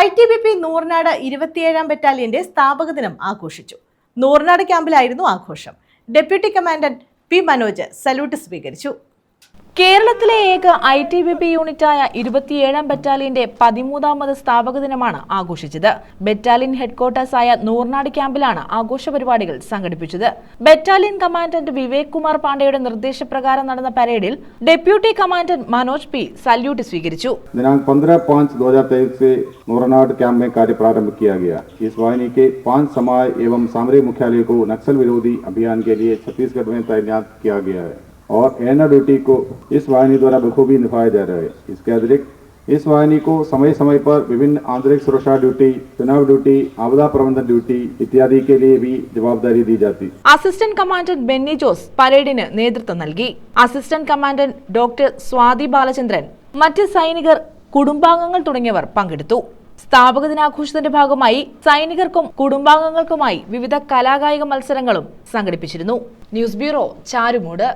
I T B P Nooranad ഇരുപത്തിയേഴാം ബറ്റാലിയന്റെ സ്ഥാപക ദിനം ആഘോഷിച്ചു. നൂറിനാട് ക്യാമ്പിലായിരുന്നു ആഘോഷം. Deputy commandant P Manoj salute സ്വീകരിച്ചു. കേരളത്തിലെ ഏക ഐ ടി ബി പി യൂണിറ്റായ ഇരുപത്തിയേഴാം ബറ്റാലിയന്റെ പതിമൂന്നാമത് സ്ഥാപക ദിനമാണ് ആഘോഷിച്ചത് ബറ്റാലിയൻ ഹെഡ്ക്വാർട്ടേഴ്സായ നൂർനാട് ക്യാമ്പിലാണ് ആഘോഷ പരിപാടികൾ സംഘടിപ്പിച്ചത് ബറ്റാലിയൻ കമാൻഡന്റ് വിവേക് കുമാർ പാണ്ഡെയുടെ നിർദ്ദേശപ്രകാരം നടന്ന പരേഡിൽ deputy commandant Manoj P salute സ്വീകരിച്ചു दिनांक 15 पाँच 2023 से नोरानाड कैंप में कार्य प्रारंभ किया गया इस वाहिनी के पांच समाय एवं सामरिक मुख्यालय को नक्सल विरोधी अभियान के लिए छत्तीसगढ़ में तैनात किया गया है और एना ड्यूटी को इस वाहिनी द्वारा बखूबी निभाया जा रहा है इसके अतिरिक्त इस वाहिनी को समय समय पर विभिन्न आंतरिक सुरक्षा ड्यूटी चुनाव ड्यूटी आपदा प्रबंधन ड्यूटी इत्यादि के लिए भी जवाबदारी दी जाती അസിസ്റ്റന്റ് കമാൻഡന്റ് ബെന്നി ജോസ് പരേഡിന് നേതൃത്വം നൽകി assistant commandant doctor Swathi Balachandran മറ്റ് സൈനികർ കുടുംബാംഗങ്ങൾ തുടങ്ങിയവർ പങ്കെടുത്തു സ്ഥാപക ദിനാഘോഷത്തിന്റെ ഭാഗമായി സൈനികർക്കും കുടുംബാംഗങ്ങൾക്കുമായി വിവിധ കലാകായിക മത്സരങ്ങളും സംഘടിപ്പിച്ചിരുന്നു ന്യൂസ് ബ്യൂറോ ചാരുമൂട്